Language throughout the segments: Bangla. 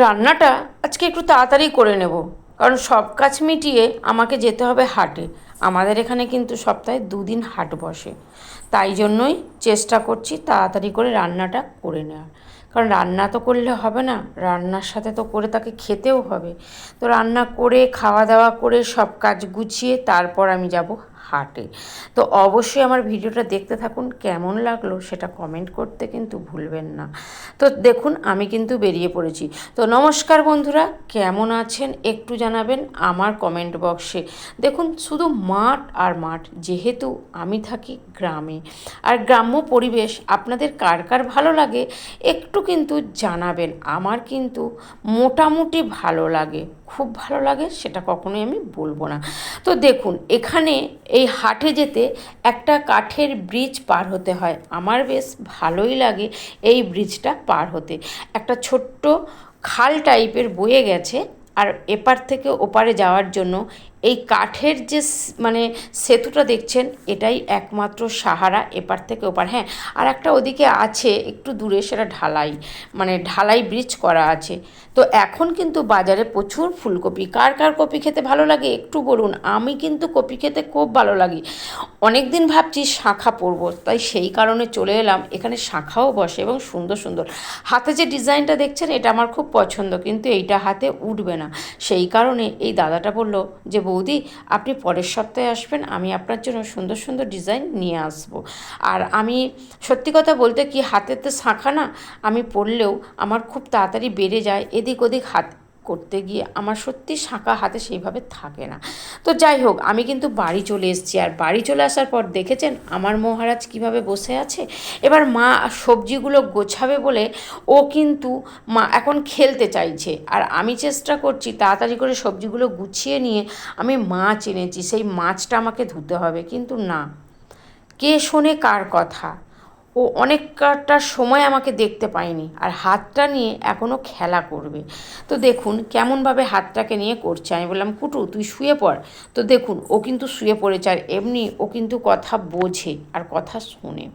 রান্নাটা আজকে একটু তাড়াতাড়ি করে নেব, কারণ সব কাজ মিটিয়ে আমাকে যেতে হবে হাটে। আমাদের এখানে কিন্তু সপ্তাহে দুদিন হাট বসে। তাই জন্যই চেষ্টা করছি তাড়াতাড়ি করে রান্নাটা করে নেওয়ার। কারণ রান্না তো করলে হবে না, রান্নার সাথে তো করে তাকে খেতেও হবে। তো রান্না করে, খাওয়া দাওয়া করে সব কাজ গুছিয়ে তারপর আমি যাব হাটে। তো অবশ্যই আমার ভিডিওটা দেখতে থাকুন, কেমন লাগল সেটা কমেন্ট করতে কিন্তু ভুলবেন না। তো দেখুন, আমি কিন্তু বেরিয়ে পড়েছি। তো নমস্কার বন্ধুরা, কেমন আছেন একটু জানাবেন আমার কমেন্ট বক্সে দেখুন, শুধু মাঠ আর মাঠ, যেহেতু আমি থাকি গ্রামে। আর গ্রাম্য পরিবেশ, আপনাদের কার কার ভালো লাগে একটু কিন্তু জানাবেন। আমার কিন্তু মোটামুটি ভালো লাগে। খুব ভালো লাগে, সেটা কখনোই আমি বলব না। তো দেখুন, এখানে এই হাটে যেতে একটা কাঠের ব্রিজ পার হতে হয়। আমার বেশ ভালোই লাগে এই ব্রিজটা পার হতে। একটা ছোট্ট খাল টাইপের বয়ে গেছে, আর এপার থেকে ওপারে যাওয়ার জন্য এই কাঠের যে মানে সেতুটা দেখছেন, এটাই একমাত্র সাহারা এপার থেকে ওপার। হ্যাঁ আর একটা ওদিকে আছে, একটু দূরে সেটা ঢালাই মানে ঢালাই ব্রিজ করা আছে। তো এখন কিন্তু বাজারে প্রচুর ফুলকপি। কার কার কপি খেতে ভালো লাগে একটু বলুন? আমি কিন্তু কপি খেতে খুব ভালো লাগে। অনেক দিন ভাবছি শাঁখা পরবো, তাই সেই কারণে চলে এলাম। এখানে শাঁখাও বসে এবং সুন্দর সুন্দর। হাতে যে ডিজাইনটা দেখছেন, এটা আমার খুব পছন্দ, কিন্তু এইটা হাতে উঠবে না। সেই কারণে এই দাদাটা বলল যে বৌদি, আপনি পরের সপ্তাহে আসবেন, আমি আপনার জন্য সুন্দর সুন্দর ডিজাইন নিয়ে আসব। আর আমি সত্যি কথা বলতে কি, হাতের তো শাঁখা না, আমি পরলেও আমার খুব তাড়াতাড়ি বেড়ে যায়, এদিক ওদিক হাত করতে গিয়ে আমার সত্যি শাঁখা হাতে সেইভাবে থাকে না। তো যাই হোক, আমি কিন্তু বাড়ি চলে এসেছি আর বাড়ি চলে আসার পর দেখেছেন আমার মহারাজ কীভাবে বসে আছে? এবার মা সবজিগুলো গোছাবে বলে ও কিন্তু মা এখন খেলতে চাইছে। আর আমি চেষ্টা করছি তাড়াতাড়ি করে সবজিগুলো গুছিয়ে নিয়ে আমি মাছ এনেছি, সেই মাছটা আমাকে ধুতে হবে। কিন্তু না, কে শোনে কার কথা? ও অনেকটা সময় আমাকে দেখতে পায়নি আর হাতটা নিয়ে এখনও খেলা করবে। তো দেখুন কেমনভাবে হাতটাকে নিয়ে করছে। আমি বললাম, কুটু, তুই শুয়ে পড়। তো দেখুন, ও কিন্তু শুয়ে পড়েছে আর এমনি ও কিন্তু কথা বোঝে আর কথা শোনে।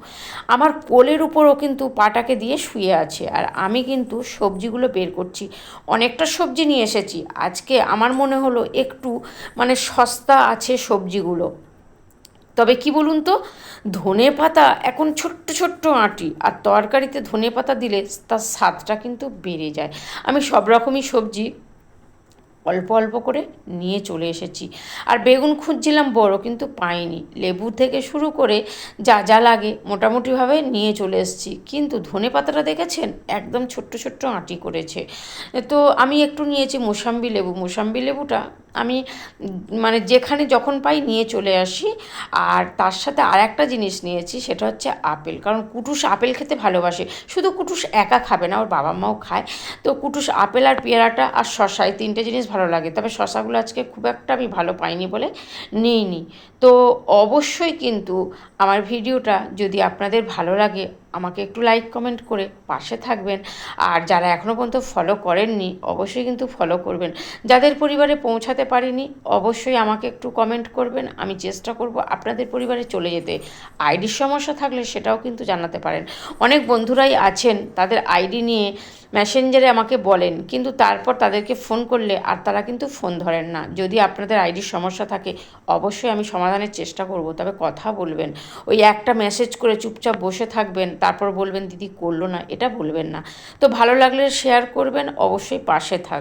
আমার কোলের উপর ও কিন্তু পাটাকে দিয়ে শুয়ে আছে আর আমি কিন্তু সবজিগুলো বের করছি। অনেকটা সবজি নিয়ে এসেছি। আজকে আমার মনে হলো একটু মানে সস্তা আছে সবজিগুলো। তবে কি বলুন তো, ধনে পাতা এখন ছোট্ট ছোট্ট আঁটি, আর তরকারিতে ধনে পাতা দিলে তার স্বাদটা কিন্তু বেড়ে যায়। আমি সব রকমই সবজি অল্প অল্প করে নিয়ে চলে এসেছি। আর বেগুন খুঁজছিলাম, বড় কিন্তু পাইনি। লেবু থেকে শুরু করে যা যা লাগে মোটামুটিভাবে নিয়ে চলে এসেছি। কিন্তু ধনে পাতাটা দেখেছেন? একদম ছোট্ট ছোট্ট আঁটি করেছে। তো আমি একটু নিয়েছি মোসাম্বি লেবু। মোসাম্বি লেবুটা আমি মানে যেখানে যখন পাই নিয়ে চলে আসি। আর তার সাথে আর একটা জিনিস নিয়েছি, সেটা হচ্ছে আপেল। কারণ কুটুস আপেল খেতে ভালোবাসে। শুধু কুটুস একা খাবে না, ওর বাবা মাও খায়। তো কুটুস আপেল আর পেয়ারাটা আর শশা এই তিনটে জিনিস ভালো লাগে। তবে শশাগুলো আজকে খুব একটা আমি ভালো পাইনি বলে নিইনি। তো অবশ্যই কিন্তু আমার ভিডিওটা যদি আপনাদের ভালো লাগে আমাকে একটু লাইক কমেন্ট করে পাশে থাকবেন। আর যারা এখনও পর্যন্ত ফলো করেননি, অবশ্যই কিন্তু ফলো করবেন। যাদের পরিবারে পৌঁছাতে পারিনি, অবশ্যই আমাকে একটু কমেন্ট করবেন। আমি চেষ্টা করব আপনাদের পরিবারে চলে যেতে। আইডির সমস্যা থাকলে সেটাও কিন্তু জানাতে পারেন। অনেক বন্ধুরাই আছেন, তাদের আইডি নিয়ে মেসেঞ্জারে আমাকে বলেন, কিন্তু তারপর তাদেরকে ফোন করলে আর তারা কিন্তু ফোন ধরেন না। যদি আপনাদের আইডির সমস্যা থাকে, অবশ্যই আমি সমাধানের চেষ্টা করব। তবে কথা বলবেন। ওই একটা মেসেজ করে চুপচাপ বসে থাকবেন, তারপর বলবেন, দিদি, করল না। এটা বলবেন না। তো ভালো লাগলে শেয়ার করবেন, অবশ্যই পাশে থাক